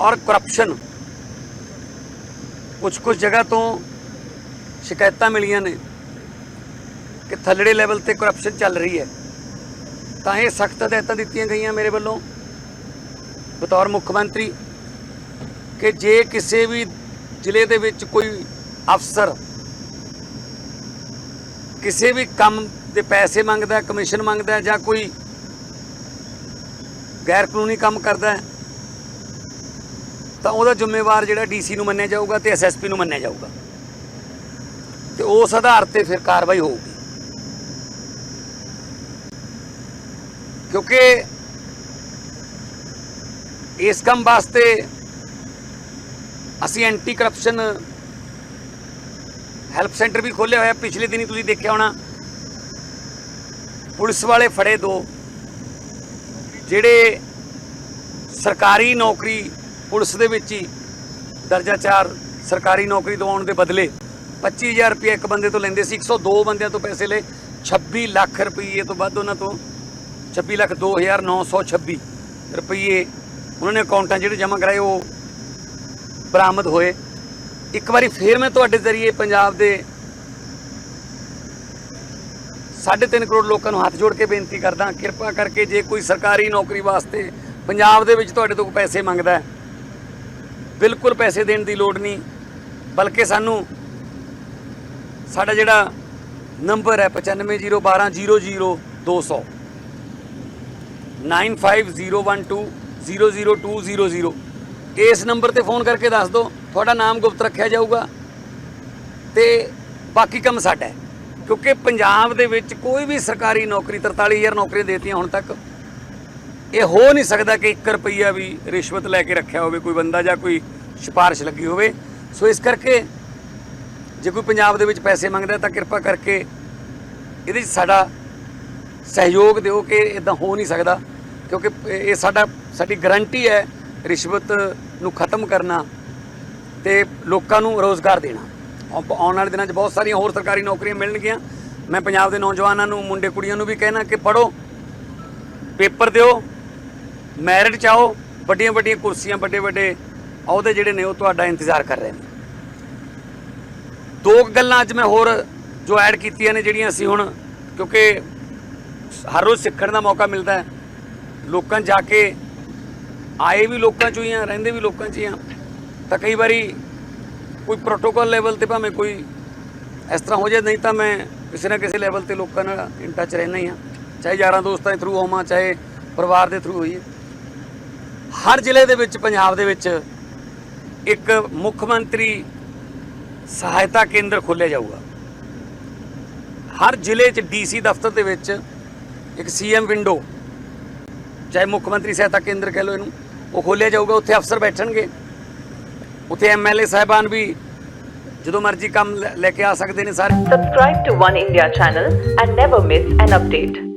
ਔਰ ਕਰਪਸ਼ਨ ਕੁਝ ਕੁਝ ਜਗ੍ਹਾ ਤੋਂ ਸ਼ਿਕਾਇਤਾਂ ਮਿਲੀਆਂ ਨੇ ਕਿ ਥੱਲੜੇ ਲੈਵਲ ਤੇ ਕਰਪਸ਼ਨ ਚੱਲ ਰਹੀ ਹੈ ਤਾਂ ਇਹ ਸਖਤ ਹਦਾਇਤਾਂ ਦਿੱਤੀਆਂ ਗਈਆਂ ਮੇਰੇ ਵੱਲੋਂ ਬਤੌਰ ਮੁੱਖ ਮੰਤਰੀ ਕਿ ਜੇ ਕਿਸੇ ਵੀ ਜ਼ਿਲ੍ਹੇ ਦੇ ਵਿੱਚ ਕੋਈ ਅਫਸਰ ਕਿਸੇ ਵੀ ਕੰਮ ਦੇ ਪੈਸੇ ਮੰਗਦਾ ਕਮਿਸ਼ਨ ਮੰਗਦਾ ਜਾਂ ਕੋਈ ਗੈਰ ਕਾਨੂੰਨੀ ਕੰਮ ਕਰਦਾ ਹੈ ਤਾਂ ਉਹਦਾ ਜ਼ਿੰਮੇਵਾਰ ਜਿਹੜਾ ਡੀਸੀ ਨੂੰ ਮੰਨਿਆ ਜਾਊਗਾ ਤੇ ਐਸਐਸਪੀ ਨੂੰ ਮੰਨਿਆ ਜਾਊਗਾ। ਤੇ ਉਸ ਆਧਾਰ ਤੇ ਫਿਰ ਕਾਰਵਾਈ ਹੋਊਗੀ। ਕਿਉਂਕਿ ਇਸ ਕੰਮ ਵਾਸਤੇ ਅਸੀਂ ਐਂਟੀ ਕਰਪਸ਼ਨ ਹੈਲਪ ਸੈਂਟਰ ਵੀ ਖੋਲ੍ਹਿਆ ਹੋਇਆ। ਪਿਛਲੇ ਦਿਨੀ ਤੁਸੀਂ ਦੇਖਿਆ ਹੋਣਾ, ਪੁਲਿਸ ਵਾਲੇ ਫੜੇ ਦੋ, ਜਿਹੜੇ ਸਰਕਾਰੀ ਨੌਕਰੀ ਪੁਲਿਸ ਦੇ ਵਿੱਚ ਹੀ ਦਰਜਾ 4 ਸਰਕਾਰੀ ਨੌਕਰੀ ਦਿਵਾਉਣ ਦੇ ਬਦਲੇ 25000 ਰੁਪਏ ਇੱਕ ਬੰਦੇ ਤੋਂ ਲੈਂਦੇ ਸੀ 102 ਬੰਦਿਆਂ ਤੋਂ ਪੈਸੇ ਲਏ। 26 ਲੱਖ ਰੁਪਏ ਤੋਂ ਵੱਧ ਉਹਨਾਂ ਤੋਂ। 26 ਲੱਖ 2926 ਰੁਪਏ ਉਹਨਾਂ ਨੇ ਅਕਾਊਂਟਾਂ ਜਿਹੜੇ ਜਮ੍ਹਾਂ ਕਰਾਏ ਉਹ ਬਰਾਮਦ ਹੋਏ। ਇੱਕ ਵਾਰੀ ਫੇਰ ਮੈਂ ਤੁਹਾਡੇ ਜ਼ਰੀਏ ਪੰਜਾਬ ਦੇ 3.5 ਕਰੋੜ ਲੋਕਾਂ ਨੂੰ ਹੱਥ ਜੋੜ ਕੇ ਬੇਨਤੀ ਕਰਦਾ, ਕਿਰਪਾ ਕਰਕੇ ਜੇ ਕੋਈ ਸਰਕਾਰੀ ਨੌਕਰੀ ਵਾਸਤੇ ਪੰਜਾਬ ਦੇ ਵਿੱਚ ਤੁਹਾਡੇ ਤੋਂ ਪੈਸੇ ਮੰਗਦਾ ਹੈ ਬਿਲਕੁਲ ਪੈਸੇ ਦੇਣ ਦੀ ਲੋੜ ਨਹੀਂ, ਬਲਕਿ ਸਾਨੂੰ ਸਾਡਾ ਜਿਹੜਾ ਨੰਬਰ ਹੈ 9501200200 9501200200 ਇਸ ਨੰਬਰ ਤੇ ਫੋਨ ਕਰਕੇ ਦੱਸ ਦਿਓ, ਤੁਹਾਡਾ ਨਾਮ ਗੁਪਤ ਰੱਖਿਆ ਜਾਊਗਾ ਤੇ ਬਾਕੀ ਕੰਮ ਸਾਡਾ ਹੈ, ਕਿਉਂਕਿ ਪੰਜਾਬ ਦੇ ਵਿੱਚ ਕੋਈ ਵੀ ਸਰਕਾਰੀ ਨੌਕਰੀ 43000 ਨੌਕਰੀਆਂ ਦੇਤੀਆਂ ਹੁਣ ਤੱਕ। ਇਹ ਹੋ ਨਹੀਂ ਸਕਦਾ ਕਿ 1 ਰੁਪਈਆ ਵੀ ਰਿਸ਼ਵਤ ਲੈ ਕੇ ਰੱਖਿਆ ਹੋਵੇ, ਕੋਈ ਬੰਦਾ ਜਾਂ ਕੋਈ ਸਿਫਾਰਿਸ਼ ਲੱਗੀ ਹੋਵੇ। ਸੋ ਇਸ ਕਰਕੇ ਜੇ ਕੋਈ ਪੰਜਾਬ ਦੇ ਵਿੱਚ ਪੈਸੇ ਮੰਗਦਾ ਤਾਂ ਕਿਰਪਾ ਕਰਕੇ ਇਹਦੇ 'ਚ ਸਾਡਾ ਸਹਿਯੋਗ ਦਿਓ ਕਿ ਇਦਾਂ ਹੋ ਨਹੀਂ ਸਕਦਾ। ਕਿਉਂਕਿ ਇਹ ਸਾਡਾ ਸਾਡੀ ਗਾਰੰਟੀ ਹੈ ਰਿਸ਼ਵਤ ਨੂੰ ਖਤਮ ਕਰਨਾ ਤੇ ਲੋਕਾਂ ਨੂੰ ਰੋਜ਼ਗਾਰ ਦੇਣਾ। ਆਉਣ ਵਾਲੇ ਦਿਨਾਂ 'ਚ ਬਹੁਤ ਸਾਰੀਆਂ ਹੋਰ ਸਰਕਾਰੀ ਨੌਕਰੀਆਂ ਮਿਲਣਗੀਆਂ। ਮੈਂ ਪੰਜਾਬ ਦੇ ਨੌਜਵਾਨਾਂ ਨੂੰ, ਮੁੰਡੇ ਕੁੜੀਆਂ ਨੂੰ ਵੀ ਕਹਿਣਾ ਕਿ ਪੜੋ ਪੇਪਰ ਦਿਓ। ਮੈਰਿਟ ਚਾਹੋ, ਵੱਡੀਆਂ ਵੱਡੀਆਂ ਕੁਰਸੀਆਂ, ਵੱਡੇ ਵੱਡੇ ਅਹੁਦੇ ਜਿਹੜੇ ਨੇ ਉਹ ਤੁਹਾਡਾ ਇੰਤਜ਼ਾਰ ਕਰ ਰਹੇ ਨੇ। ਦੋ ਗੱਲਾਂ ਅੱਜ ਮੈਂ ਹੋਰ ਜੋ ਐਡ ਕੀਤੀਆਂ ਨੇ ਜਿਹੜੀਆਂ ਅਸੀਂ ਹੁਣ, ਕਿਉਂਕਿ ਹਰ ਰੋਜ਼ ਸਿੱਖਣ ਦਾ ਮੌਕਾ ਮਿਲਦਾ ਹੈ। ਲੋਕਾਂ ਜਾ ਕੇ ਆਏ ਵੀ ਲੋਕਾਂ 'ਚੋਂ ਹੀ ਆ, ਰਹਿੰਦੇ ਵੀ ਲੋਕਾਂ 'ਚ ਹੀ ਆ। ਤਾਂ ਕਈ ਵਾਰੀ ਕੋਈ ਪ੍ਰੋਟੋਕਾਲ ਲੈਵਲ ਤੇ ਭਾਵੇਂ ਕੋਈ ਇਸ ਤਰ੍ਹਾਂ ਹੋ ਜਾਏ, ਨਹੀਂ ਤਾਂ ਮੈਂ ਕਿਸੇ ਨਾ ਕਿਸੇ ਲੈਵਲ ਤੇ ਲੋਕਾਂ ਨਾਲ ਇਨ ਟੱਚ ਰਹਿਣਾ ਹੀ ਆ। ਚਾਹੇ ਯਾਰਾਂ ਦੋਸਤਾਂ ਦੇ ਥਰੂ ਹੋਵਾਂ, ਚਾਹੇ ਪਰਿਵਾਰ ਦੇ ਥਰੂ ਹੋਈਏ। ਹਰ ਜ਼ਿਲ੍ਹੇ ਦੇ ਵਿੱਚ, ਪੰਜਾਬ ਦੇ ਵਿੱਚ ਇੱਕ ਮੁੱਖ ਮੰਤਰੀ ਸਹਾਇਤਾ ਕੇਂਦਰ ਖੋਲ੍ਹਿਆ ਜਾਊਗਾ। ਹਰ ਜ਼ਿਲ੍ਹੇ 'ਚ ਡੀਸੀ ਦਫ਼ਤਰ ਦੇ ਵਿੱਚ ਇੱਕ ਸੀਐਮ ਵਿੰਡੋ, ਚਾਹੇ ਮੁੱਖ ਮੰਤਰੀ ਸਹਾਇਤਾ ਕੇਂਦਰ ਕਹਿ ਲਓ ਇਹਨੂੰ, ਉਹ ਖੋਲ੍ਹਿਆ ਜਾਊਗਾ। ਉੱਥੇ ਅਫਸਰ ਬੈਠਣਗੇ। ਉੱਥੇ ਐਮਐਲਏ ਸਾਹਿਬਾਨ ਵੀ ਜਦੋਂ ਮਰਜ਼ੀ ਕੰਮ ਲੈ- ਲੈ ਕੇ ਆ ਸਕਦੇ ਨੇ ਸਾਰੇ। Subscribe to One India channel and never miss an update.